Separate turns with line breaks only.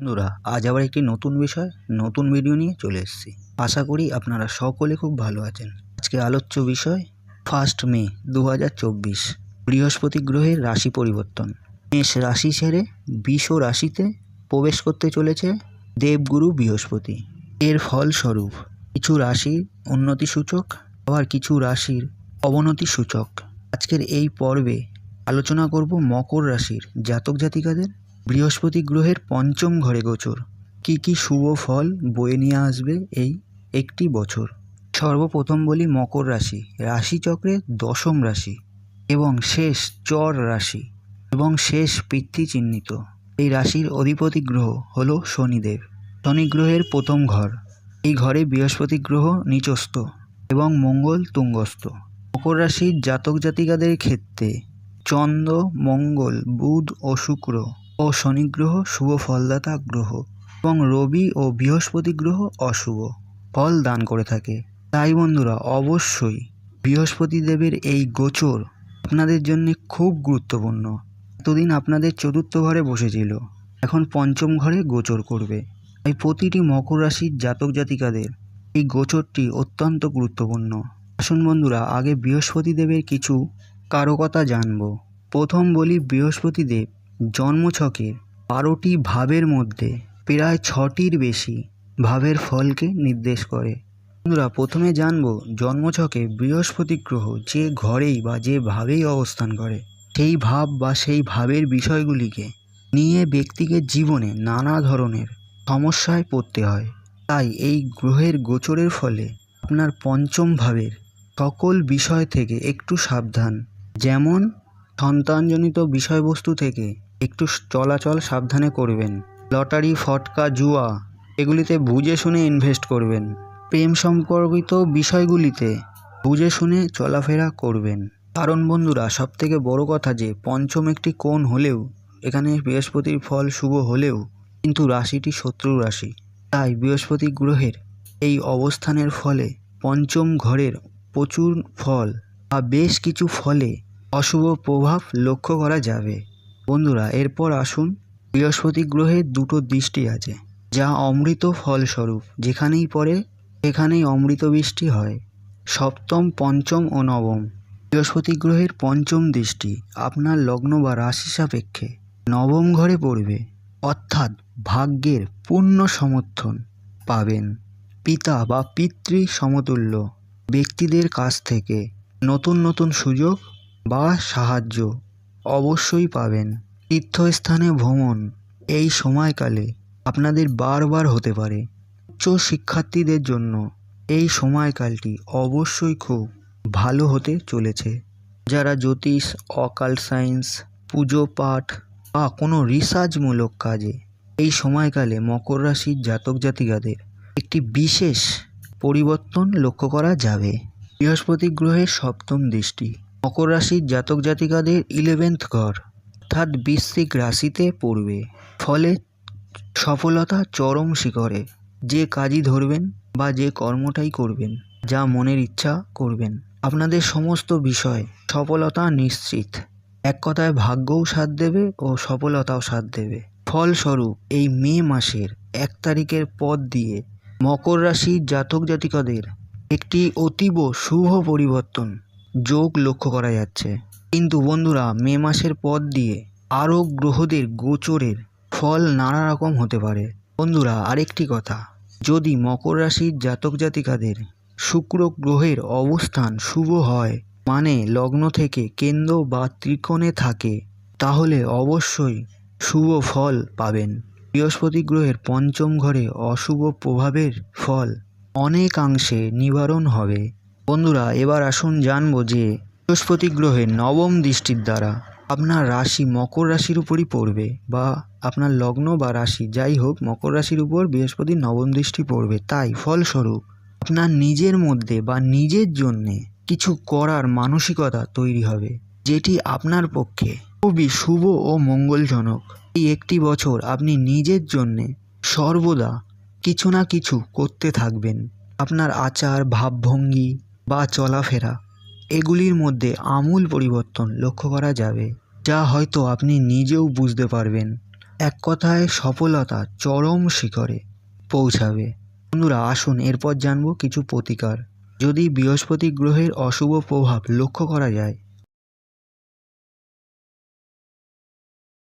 বন্ধুরা, আজ আবার একটি নতুন বিষয়, নতুন ভিডিও নিয়ে চলে এসেছি। আশা করি আপনারা সকলে খুব ভালো আছেন। আজকে আলোচ্য বিষয় ফার্স্ট মে দু হাজার চব্বিশ, বৃহস্পতি গ্রহের রাশি পরিবর্তন। মেষ রাশি ছেড়ে বিষ রাশিতে প্রবেশ করতে চলেছে দেবগুরু বৃহস্পতি। এর ফলস্বরূপ কিছু রাশির উন্নতি সূচক, আবার কিছু রাশির অবনতি সূচক। আজকের এই পর্বে আলোচনা করব মকর রাশির জাতক জাতিকাদের বৃহস্পতি গ্রহের পঞ্চম ঘরে গোচর। কি কি শুভ ফল বয়ে নিয়ে আসবে এই একটি বছর? সর্বপ্রথম বলি মকর রাশি রাশিচক্রের দশম রাশি এবং শেষ চর রাশি এবং শেষ পিতৃ চিহ্নিত। এই রাশির অধিপতি গ্রহ হল শনিদেব। শনি গ্রহের প্রথম ঘর। এই ঘরে বৃহস্পতি গ্রহ নিচস্থ এবং মঙ্গল তুঙ্গস্থ। মকর রাশির জাতক জাতিকাদের ক্ষেত্রে চন্দ্র, মঙ্গল, বুধ ও শুক্র ও শনি গ্রহ শুভ ফলদাতা গ্রহ এবং রবি ও বৃহস্পতি গ্রহ অশুভ ফল দান করে থাকে। তাই বন্ধুরা, অবশ্যই বৃহস্পতি দেবের এই গোচর আপনাদের জন্য খুব গুরুত্বপূর্ণ। এতদিন আপনাদের চতুর্থ ঘরে বসেছিল, এখন পঞ্চম ঘরে গোচর করবে। তাই প্রতিটি মকর রাশির জাতক জাতিকাদের এই গোচরটি অত্যন্ত গুরুত্বপূর্ণ। আসুন বন্ধুরা, আগে বৃহস্পতি দেবের কিছু কারকতা জানব। প্রথম বলি বৃহস্পতি দেব। জন্মছকের বারোটি ভাবের মধ্যে প্রায় ছটির বেশি ভাবের ফলকে নির্দেশ করে। বন্ধুরা, প্রথমে জানব জন্মছকে বৃহস্পতি গ্রহ যে ঘরেই বা যে ভাবেই অবস্থান করে, সেই ভাব বা সেই ভাবের বিষয়গুলিকে নিয়ে ব্যক্তিকে জীবনে নানা ধরনের সমস্যায় পড়তে হয়। তাই এই গ্রহের গোচরের ফলে আপনার পঞ্চম ভাবের সকল বিষয় থেকে একটু সাবধান। যেমন সন্তানজনিত বিষয়বস্তু থেকে একটু চলাচল সাবধানে করবেন। লটারি, ফটকা, জুয়া, এগুলিতে বুঝে শুনে ইনভেস্ট করবেন। প্রেম সম্পর্কিত বিষয়গুলিতে বুঝে শুনে চলাফেরা করবেন। কারণ বন্ধুরা, সবথেকে বড় কথা যে, পঞ্চম একটি কোণ হলেও, এখানে বৃহস্পতির ফল শুভ হলেও, কিন্তু রাশিটি শত্রু রাশি। তাই বৃহস্পতি গ্রহের এই অবস্থানের ফলে পঞ্চম ঘরের প্রচুর ফল বা বেশ কিছু ফলে অশুভ প্রভাব লক্ষ্য করা যাবে। বন্ধুরা, এরপর আসুন। বৃহস্পতি গ্রহের দুটো দৃষ্টি আছে, যা অমৃত ফলস্বরূপ। যেখানেই পড়ে, সেখানেই অমৃত বৃষ্টি হয়। সপ্তম, পঞ্চম ও নবম। বৃহস্পতি গ্রহের পঞ্চম দৃষ্টি আপনার লগ্ন বা রাশি সাপেক্ষে নবম ঘরে পড়বে। অর্থাৎ ভাগ্যের পূর্ণ সমর্থন পাবেন। পিতা বা পিতৃ সমতুল্য। ব্যক্তিদের কাছ থেকে নতুন নতুন সুযোগ বা সাহায্য অবশ্যই পাবেন। তীর্থস্থানে ভ্রমণ এই সময়কালে আপনাদের বারবার হতে পারে। উচ্চ শিক্ষার্থীদের জন্য এই সময়কালটি অবশ্যই খুব ভালো হতে চলেছে। যারা জ্যোতিষ, অকাল সায়েন্স, পুজো পাঠ বা কোনো রিসার্চমূলক কাজে এই সময়কালে মকর রাশির জাতক জাতিকাদের একটি বিশেষ পরিবর্তন লক্ষ্য করা যাবে। বৃহস্পতি গ্রহের সপ্তম দৃষ্টি মকর রাশির জাতক জাতিকাদের ইলেভেন্থ ঘর। অর্থাৎ বৃশ্চিক রাশিতে পড়বে। ফলে সফলতা চরম শিখরে। যে কাজই ধরবেন বা যে কর্মটাই করবেন, যা মনের ইচ্ছা করবেন, আপনাদের সমস্ত বিষয় সফলতা নিশ্চিত। এক কথায় ভাগ্যও সাথ দেবে ও সফলতাও সাথ দেবে। ফলস্বরূপ এই মে মাসের এক তারিখের পর দিয়ে মকর রাশির জাতক জাতিকাদের একটি অতীব শুভ পরিবর্তন যোগ লক্ষ্য করা যাচ্ছে। কিন্তু বন্ধুরা, মে মাসের পর দিয়ে আরও গ্রহদের গোচরের ফল নানা রকম হতে পারে। বন্ধুরা, আরেকটি কথা, যদি মকর রাশির জাতক জাতিকাদের শুক্র গ্রহের অবস্থান শুভ হয় মানে লগ্ন থেকে কেন্দ্র বা ত্রিকোণে থাকে, তাহলে অবশ্যই শুভ ফল পাবেন। বৃহস্পতি গ্রহের পঞ্চম ঘরে অশুভ প্রভাবের ফল অনেকাংশে নিবারণ হবে। বন্ধুরা, এবার আসুন জানব যে বৃহস্পতি গ্রহের নবম দৃষ্টির দ্বারা আপনার রাশি মকর রাশির উপরই পড়বে বা আপনার লগ্ন বা রাশি, যাই হোক, মকর রাশির উপর বৃহস্পতির নবম দৃষ্টি পড়বে। তাই ফলস্বরূপ আপনার নিজের মধ্যে বা নিজের জন্যে কিছু করার মানসিকতা তৈরি হবে, যেটি আপনার পক্ষে খুবই শুভ ও মঙ্গলজনক। এই একটি বছর আপনি নিজের জন্যে সর্বদা কিছু না কিছু করতে থাকবেন। আপনার আচার, ভাবভঙ্গি বা চলাফেরা, এগুলির মধ্যে আমূল পরিবর্তন লক্ষ্য করা যাবে, যা হয়তো আপনি নিজেও বুঝতে পারবেন। এক কথায়, সফলতা চরম শিখরে পৌঁছাবে। বন্ধুরা, আসুন এরপর জানব কিছু প্রতিকার। যদি বৃহস্পতি গ্রহের অশুভ প্রভাব লক্ষ্য করা যায়